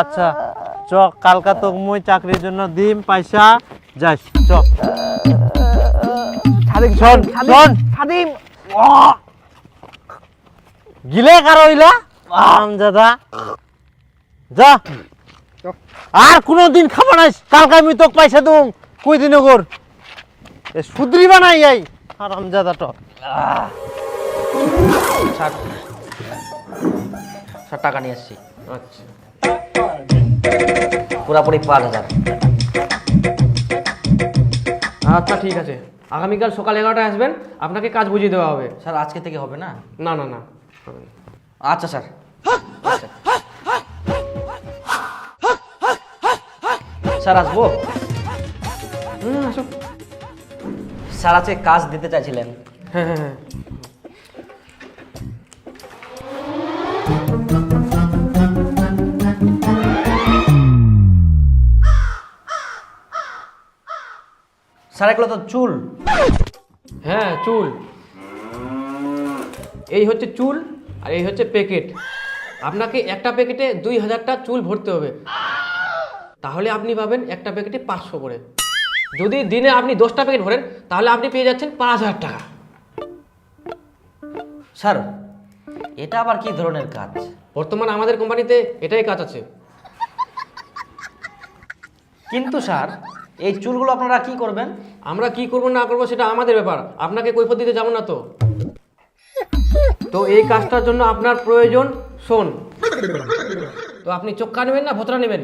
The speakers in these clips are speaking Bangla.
আচ্ছা চ কালকা তো মুই চাকরির জন্য দিম পয়সা যাস চ। খাদিম শোন, শোন। খাদিম। গিলে কারও ইলা আমজাদা যা। আর কোনোদিন খাবা নাই কালকে আমি তোকে পয়সা দুম কই দিন গোর? এ সুদ্রি বানাই আই। আর আমজাদা তো টাকা নিয়ে এসছি আচ্ছা। পুরাপুরি পাঁচ হাজার। আচ্ছা ঠিক আছে। আগামীকাল সকাল এগারোটায় আসবেন আপনাকে কাজ বুঝিয়ে দেওয়া হবে। স্যার আজকে থেকে হবে না? না না না। আচ্ছা স্যার। স্যার আসব? হুম আসুন। স্যার আজকে কাজ দিতে চাইছিলেন। হ্যাঁ হ্যাঁ হ্যাঁ। স্যার এগুলো তো চুল। হ্যাঁ চুল। এই হচ্ছে চুল আর এই হচ্ছে প্যাকেট। আপনাকে একটা প্যাকেটে দুই হাজারটা চুল ভরতে হবে। তাহলে আপনি পাবেন একটা প্যাকেটে পাঁচশো করে। যদি দিনে আপনি দশটা প্যাকেট ভরেন তাহলে আপনি পেয়ে যাচ্ছেন পাঁচ হাজার টাকা। স্যার এটা আবার কি ধরনের কাজ? বর্তমান আমাদের কোম্পানিতে এটাই কাজ আছে। কিন্তু স্যার এই চুলগুলো আপনারা কি করবেন? আমরা কি করব, না করব সেটা আমাদের ব্যাপার। আপনাকে কৈফত দিতে যাব না তো। তো এই কাজটার জন্য আপনার প্রয়োজন শোন তো আপনি চোখা নেবেন না ভতরা নেবেন?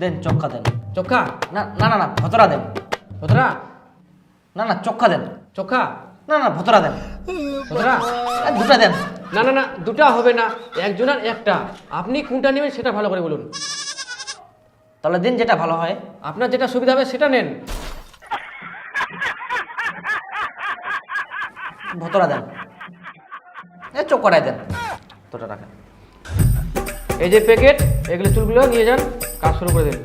দেন চক্কা দেন। চোখা না না না না ভতরা দেন। ভতরা না না, চক্কা দেন। চোখা না না ভতরা দেন। ভতরা দুটা দেন। না না না, দুটা হবে না, একজনের একটা। আপনি কোনটা নেবেন সেটা ভালো করে বলুন। তাহলে দিন যেটা ভালো হয় আপনার যেটা সুবিধা হবে সেটা নেন। ভতরা দেন। এ চক্করাই দেন। দুটো রাখেন। এই যে প্যাকেট এগুলো চুলগুলো নিয়ে যান কাজ শুরু করে দিন।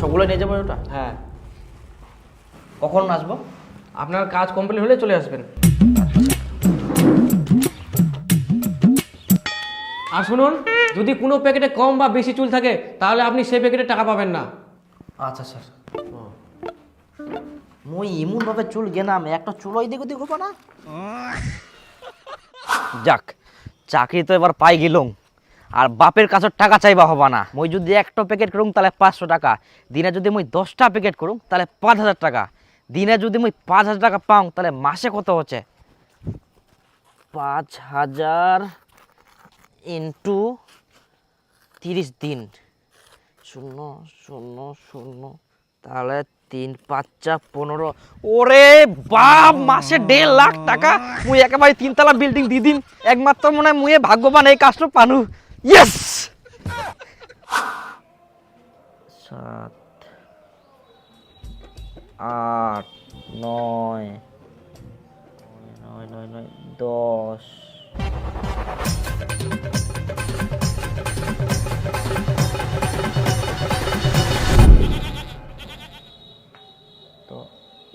সবগুলো নিয়ে যাব ওটা? হ্যাঁ। কখন আসব? আপনার কাজ কমপ্লিট হলে চলে আসবেন। আর শুনুন যদি কোনো প্যাকেটে কম বা বেশি চুল থাকে তাহলে আপনি সেই প্যাকেটে টাকা পাবেন না। আচ্ছা স্যার। মুই এমন ভাবে চুল গেনাম একটা চুল ওই দিক ওদিক হব না যাক চাকরি তো এবার পাই গেলুম। আর বাপের কাছে টাকা চাইবা হবা না। মুই যদি একটা প্যাকেট করুম তাহলে পাঁচশো টাকা। দিনে যদি মুই দশটা প্যাকেট করুম তাহলে পাঁচ হাজার টাকা। দিনে যদি মুই পাঁচ হাজার টাকা পাও তাহলে মাসে কত হচ্ছে? পাঁচ হাজার ইন্টু তিরিশ দিন। শূন্য শূন্য শূন্য, তাহলে তিন পাঁচটা পনেরো। ওরে বাপ, মাসে দেড় লাখ টাকা। মুই একেবারে তিনতলা বিল্ডিং দি দিন একমাত্র মনে হয় মুয়ে ভাগ্যবান এই কাজটা পানু। ইয়েস সাত, আট নয় নয় নয় নয়, দশ তো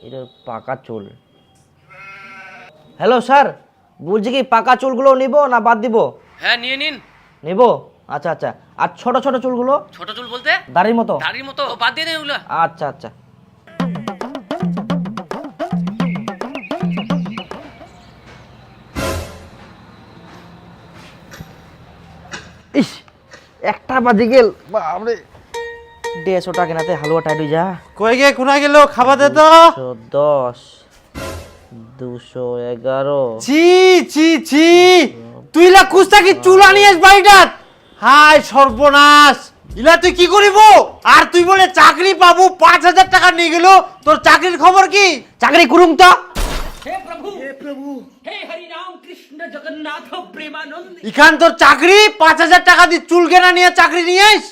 এটা পাকা চুল। হ্যালো স্যার বলছি কি পাকা চুলগুলো নিব না বাদ দিব? হ্যাঁ নিয়ে নিন। নিব? আচ্ছা আচ্ছা। আর ছোট ছোট চুলগুলো? ছোট চুল বলতে? দাড়ির মতো? দাড়ির মতো। বাদ দিয়ে দেন ওগুলো। আচ্ছা আচ্ছা। একটা বাজে গেল। বাপরে। দেড়শো টাকা কেনাতে হালুয়া টাইট যা। কই গে কোনা গেল? খাবা দে তো। দশ দুশো এগারো। ছি ছি ছি। তুই লা কুস্তা কি চুলা নিয়েস বাড়িটাত হাই সর্বনাশ। ইলা তুই কি করিব? আর তুই বলে চাকরি পাবো পাঁচ হাজার টাকা নিয়ে গেল। তোর চাকরির খবর কি? চাকরি করুম তো। ইখান তোর চাকরি? পাঁচ হাজার টাকা দিয়ে চুল কেনা নিয়ে চাকরি নিয়ে আইস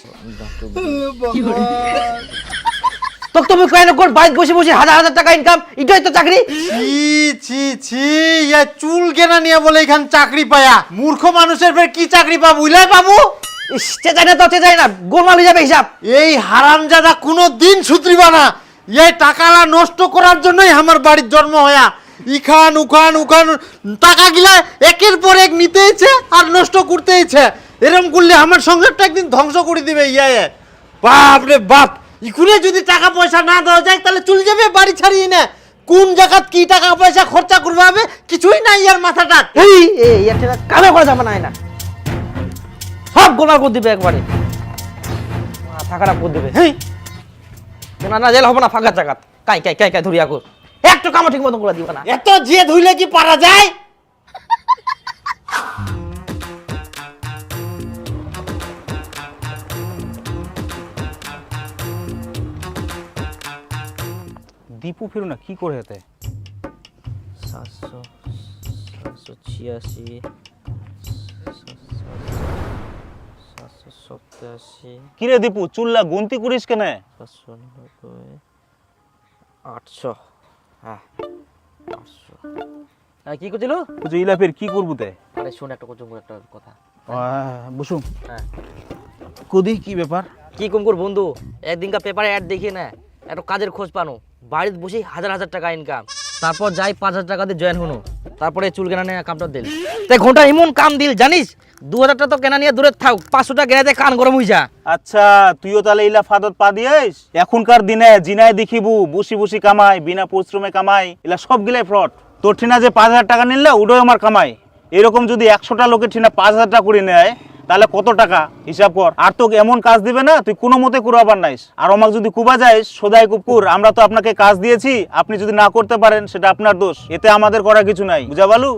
তুমি কোন বাইক বসে বসে হাজার হাজার টাকা ইনকাম এটাই তো চাকরি? ছি ছি ছি ইয়া চুল কেনা নিয়ে বলে এখান চাকরি পায়া। মূর্খ মানুষের ফের কি চাকরি পাবো ইলাই পাবো ইস চেঁচাই না তো চেঁচাই না। গোলমালি যাবে হিসাব। এই হারামজাদা কোনো দিন সুতরিবা না। এই টাকালা নষ্ট করার জন্যই আমার বাড়ির জন্ম হয়া। ইখান উখান উখান টাকা গিলা একের পর এক নিতে ইচ্ছে আর নষ্ট করতে ইচ্ছে এরকম করলে আমার সংসারটা একদিন ধ্বংস করে দিবে ইয়া ইয়া। বাপ রে বাপ ইকুনে যদি টাকা পয়সা না দেওয়া যায় তাহলে চলে যাবে বাড়ি ছাড়িয়ে না। কোন জায়গাত কি টাকা পয়সা খরচা করবে হবে কিছুই নাই ইয়ার মাথাটা। এই একটা কামে করা যাবে না না। সব গোলা করে দিবে একবারে। মাথা খারাপ করে দিবে। হেই। না না জেল হবে না ফাঁকা জায়গা কাই কাই কাই কাই ধরিয়া কর। একটু কামও ঠিক মতন করে দিবে না। এত যে ধুইলে কি পারা যায়? দীপু ফিরু না কি করে হেতে সাতশো সাতশো ছিয়াশি সাতশো সপ্তাশি কিরে দীপু চুল্লা গুনতি করিস কেন? সাতশো নব্বই আটশো। হ্যাঁ। হ্যাঁ কি করছিল? বুঝো ইলা ফের কি করব তে? আরে শোন একটা কোচুম একটা কথা। বসুম হ্যাঁ। কদি কি ব্যাপার? কি কম কর বন্ধু? একদিনকার পেপারে অ্যাড দেখি না। একটা কাজের খোঁজ পানো। বাড়িতে বসে হাজার হাজার টাকা ইনকাম তারপর যাই পাঁচ হাজার টাকা দিয়ে জয়েন হনো। তারপরে চুল কেনা নিয়ে কামটা দিল। তাই ঘণ্টা এমন কাম দিল, জানিস? দু হাজার টাকা তো কেনা নিয়ে দূরে থাক, পাঁচশো টাকা কেনা দিয়ে কান গরম হয়ে যা আচ্ছা তুইও তাহলে ইলা ফাদত পা দিয়েস? এখনকার দিনে জিনায় দেখিবু, বসি বসি কামাই বিনা পরিশ্রমে কামাই এলা সব গিলাই ফ্রড। তোর ঠিনা যে পাঁচ হাজার টাকা নিলে ওটাই আমার কামাই এরকম যদি একশোটা লোকের ঠিনা পাঁচ হাজার টাকা করে নেয় তাহলে কত টাকা? হিসাব কর। আর তোকে এমন কাজ দিবে না তুই কোনো মতে কুরাবার নাইস আর আমাকে যদি কুবা যাইস সোদাই কুকুর আমরা তো আপনাকে কাজ দিয়েছি আপনি যদি না করতে পারেন সেটা আপনার দোষ। এতে আমাদের করা কিছু নাই। বুঝা বালু?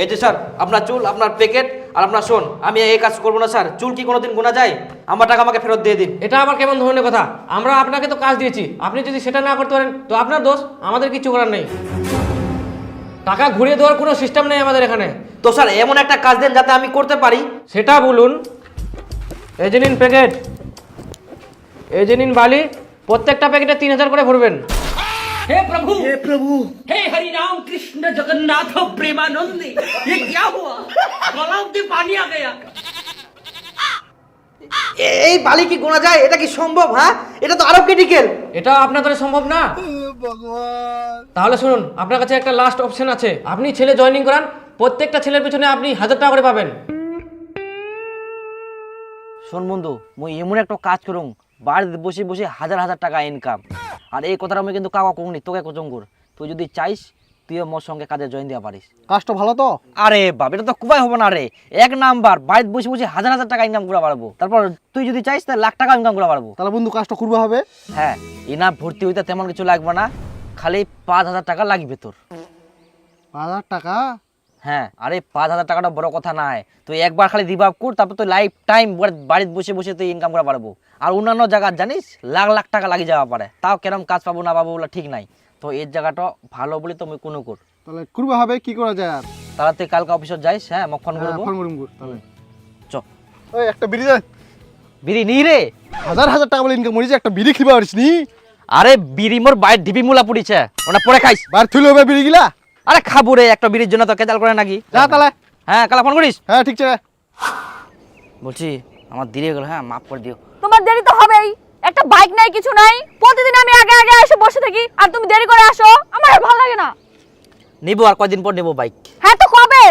এই যে স্যার আপনার চুল আপনার প্যাকেট আর আপনার শোন আমি এই কাজ করব না স্যার। চুল কি কোনোদিন গোনা যায়? আমার টাকা আমাকে ফেরত দিয়ে দিন। এটা আবার কেমন ধরনের কথা? আমরা আপনাকে তো কাজ দিয়েছি। আপনি যদি সেটা না করতে পারেন তো আপনার দোষ আমাদের কিছু করার নেই। টাকা ঘুরিয়ে দেওয়ার কোনো সিস্টেম নেই আমাদের এখানে তো স্যার এমন একটা কাজ দেন যাতে আমি করতে পারি সেটা বলুন এই যে নিন প্যাকেট এই যে নিন বালি প্রত্যেকটা প্যাকেটে তিন হাজার করে ভরবেন हे प्रभु हे प्रभु हे हरि राम कृष्ण जगन्नाथ प्रेमानंद ये क्या हुआ तालाब में पानी आ गया এ- এই বালি কি গোনা যায় এটা কি সম্ভব হ্যাঁ এটা তো আরো ক্রিটিক্যাল এটা আপনার দ্বারা সম্ভব না তাহলে শুনুন আপনার কাছে একটা লাস্ট অপশন আছে। আপনি ছেলে জয়েনিং করান প্রত্যেকটা ছেলের পিছনে আপনি হাজার টাকা করে পাবেন। শোন বন্ধু মুই এমন একটা কাজ করুন বাড়িতে বসে বসে হাজার হাজার টাকা ইনকাম আর এই কথাটা আমি কিন্তু কাকা কমনি তোকে কচঙ্গুর তুই যদি চাইস তুইও মোর সঙ্গে কাজে জয়েন দেওয়া পারিস। কাজটা ভালো তো? আরে বাপ এটা তো খুবই হবে না রে। এক নাম্বার বাড়িতে বসে বসে হাজার হাজার টাকা ইনকাম করা পারব। তারপর তুই যদি চাইস তাহলে লাখ টাকা ইনকাম করা পারব। তাহলে বন্ধু কাজটা করব হবে? হ্যাঁ ইনা ভর্তি হইতে তেমন কিছু লাগবে না। খালি পাঁচ হাজার টাকা লাগবে তোর। পাঁচ হাজার টাকা? হ্যাঁ আরে পাঁচ হাজার টাকাটা বড় কথা নাই। তুই একবার খালি রিভাব কর তারপর তুই লাইফ টাইম বাড়িতে বসে বসে তুই ইনকাম করা পারব। আর অন্যান্য জায়গা জানিস লাখ লাখ টাকা লাগিয়ে যাওয়া পারে। তাও কেরম কাজ পাবো না পাবো বলে ঠিক নাই। তো এর জায়গাটা ভালো বলে তুমি কোনো কর। তাহলে করব হবে কি করা যায় আর? তাহলে তুই কালকে অফিসে যাইস হ্যাঁ মক ফোন হ্যাঁ, করব ফোন করুম তাহলে। চ। ওই একটা বিড়ি দে। বিড়ি নি রে। হাজার হাজার টাকা বলে ইনকাম করেছে একটা বিড়ি খিবা পারিস নি? আরে বিড়ি মোর বাইর ঢিপি মুলা পড়িছে ওটা পরে খাইস। বার থুলে হবে বিড়ি গিলা আরে খাব রে একটা বিড়ির জন্য তো কেদাল করে নাকি। যা তাহলে। হ্যাঁ কালা ফোন করিস? হ্যাঁ ঠিক আছে। বলছি আমার দেরি হয়ে গেল হ্যাঁ মাফ করে দিও। তোমার দেরি তো হবেই। একটা বাইক নাই কিছু নাই। প্রতিদিন আমি আগে আগে এসে বসে থাকি আর তুমি দেরি করে আসো আমার আর ভালো লাগে না। নিবো আর কয়দিন পর নেব বাইক। হ্যাঁ তো কবে?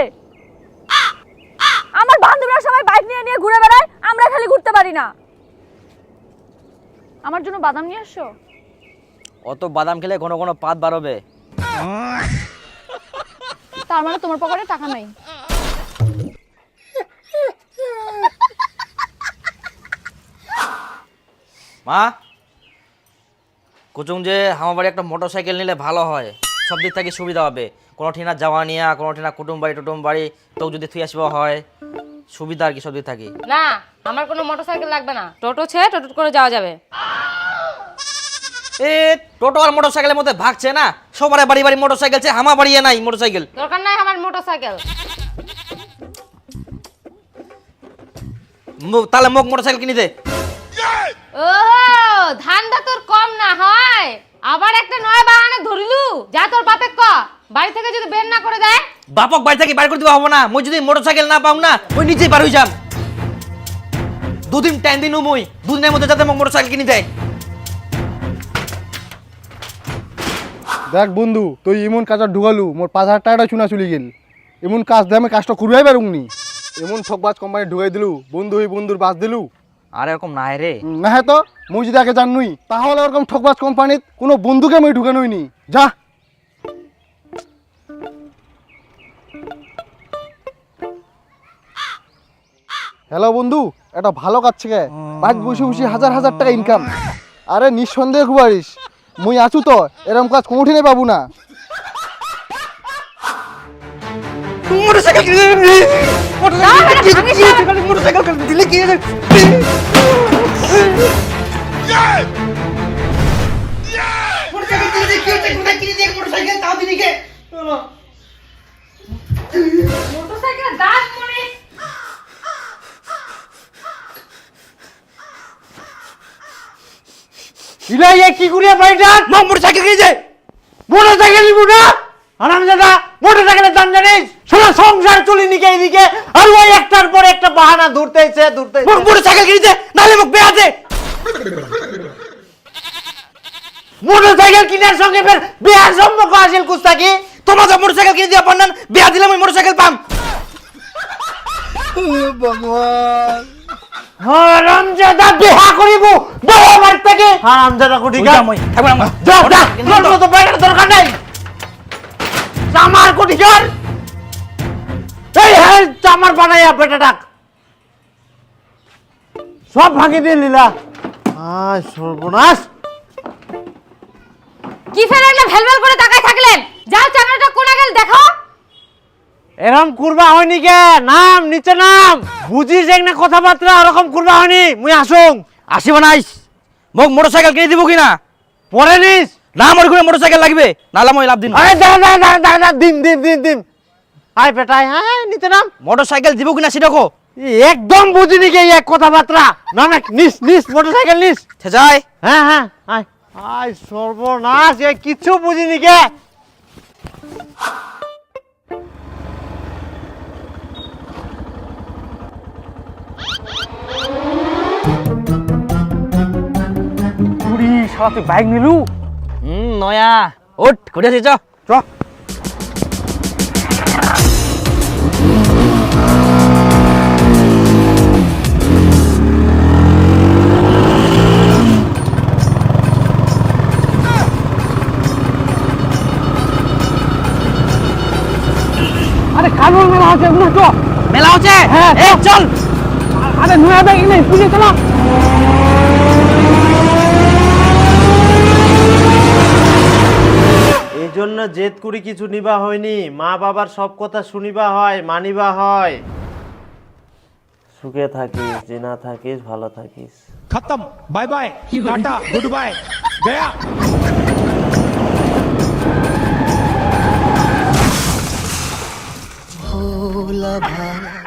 আমার বান্ধবীরা সবাই বাইক নিয়ে নিয়ে ঘুরে বেড়ায় আমরা খালি ঘুরতে পারি না। আমার জন্য বাদাম নিয়ে আসো। অত বাদাম খেলে ঘন ঘন পাত বাড়বে। তার মানে তোমার পকেটে টাকা নাই। মা? কুচুং যে আমার বাড়ি একটা মোটর সাইকেল নিলে ভালো হয় সব দিক থেকে সুবিধা হবে। কোনো ঠিনা যাওয়া নিয়া কোনো ঠিনা কুটুম বাড়ি টুটুম বাড়ি তো যদি থুই আসবা হয় সুবিধা আর কি সব দিক থাকি। না আমার কোনো মোটরসাইকেল লাগবে না। টোটো ছেড়ে টোটো করে যাওয়া যাবে। এ টোটো আর মোটর সাইকেলের মধ্যে ভাগছে না? সবার বাড়ি বাড়ি মোটর সাইকেল আছে আমার বাড়ি নাই মোটর সাইকেল দরকার নাই আমার মোটরসাইকেল। তাহলে মোক মোটর সাইকেল কিনে দে। ও ধান্দা তোর কম না হয়। আবার একটা নয় বাহানা ধরিলু। যা তোর বাপে ক। বাড়ি থেকে যদি বের না করে দেয়? বাপক বাড়ি থেকে বাইর করে দিবা হব না। মই যদি মোটর সাইকেল না পাও না ওই নিচেই বার হয়ে যাম। দুদিন টাইম দিন মুই। দুদিনের মধ্যে যাতে মোক মোটর সাইকেল কিনে দেয়। দেখ বন্ধু তুই এমন কাজটা ঢুকালু। মোর পাঁচ হাজার টাকাটা চুনা চলে গেল। এমন কাজ দিয়ে আমি কাজটা করবাই পারুম নি। এমন ঠকবাজ কোম্পানি ঢুকাই দিলু। বন্ধু হই বন্ধুর বাস দিলু। আর এরকম নাই রে। না তো, মুই যদি আগে জানুই তাহলে ঠকবাজ কোম্পানিত কোনো বন্ধুকে আমি ঢুকানোই নি যা। হ্যালো বন্ধু একটা ভালো কাজ থেকে বাড়ি বসে বসে হাজার হাজার টাকা ইনকাম আরে নিঃসন্দেহে খুব মুই আছু তো এরকম কাজ কোনোঠিনে পাবো না। মোটরসাইকেলের দাঁত মনে। ইলাই এ কি করিয়া বাড়িটা? মোটরসাইকেল কিনেছে মোটরসাইকেল নিবো না? আরামজাদা মোটরসাইকেলের দাম জানিস? সারা সংসার চলি নিকে এদিকে আর ওই একটার পর একটা বাহানা ধরতেছে ধরতে মোটরসাইকেল কিনেছে নালে মুখ বেয়াতে মোটরসাইকেল কিনার সঙ্গে ফের বিয়ার সম্পর্ক আসিল কুস্তাকি তোমাকে মোটরসাইকেল কিনে দিয়া পান্নান বিয়া দিলাম ওই মোটরসাইকেল পাম। হারামজাদা বিয়া করিব বড় আমার থেকে হারামজাদা কোটি গা। যা যা তোর তো বাইরের দরকার নাই। আমার কোটি কর এই হ্যাঁ চামার বানাইয়া বেটা ডাক। সব ভাঙি দিয়ে লীলা। আয় সর্বনাশ। কি একটা ভেলভেল করে তাকায় থাকলেন? যাও চ্যানেলটা কোনা গেল দেখো। এরকম কুরবা হয়নি কে? নাম নিচে নাম। বুঝিস এক না কথাবার্তা ওরকম কুরবা হয়নি। মুই আসুং আসিব নাইস মোক মোটরসাইকেল কিনে দিব কিনা? পরে নিস। না আমার ঘুরে মোটরসাইকেল লাগবে নাহলে মই লাভ দিন আরে দাঁড়া দিন দিন দিন দিন। আয় বেটাই হ্যাঁ নিতে নাম। মোটরসাইকেল দিব কিনা সেটা কো। একদম বুঝিনি কে এক কথাবার্তা। না না নিস নিস মোটরসাইকেল নিস। যাই। হ্যাঁ হ্যাঁ আয়। আয় সর্বনাশ এ কিচ্ছু বুঝিনি কে। শালা তুই বাইক নিলু? হুম নয়া। ওঠ ঘুরে আসি চ। চ। আরে কালুর মেলা আছে? এগুলো তো মেলা হচ্ছে হ্যাঁ, চল। আরে নয়া ব্যাগ পুজো চলো জন্য জেদ করি কিছু নিবা হয়নি। মা বাবার সব কথা শুনিবা হয় মানিবা হয়। সুখে থাকিস যে না থাকিস ভালো থাকিস। খতম। Bye bye. Tata goodbye. Gaya ভোলা ভাই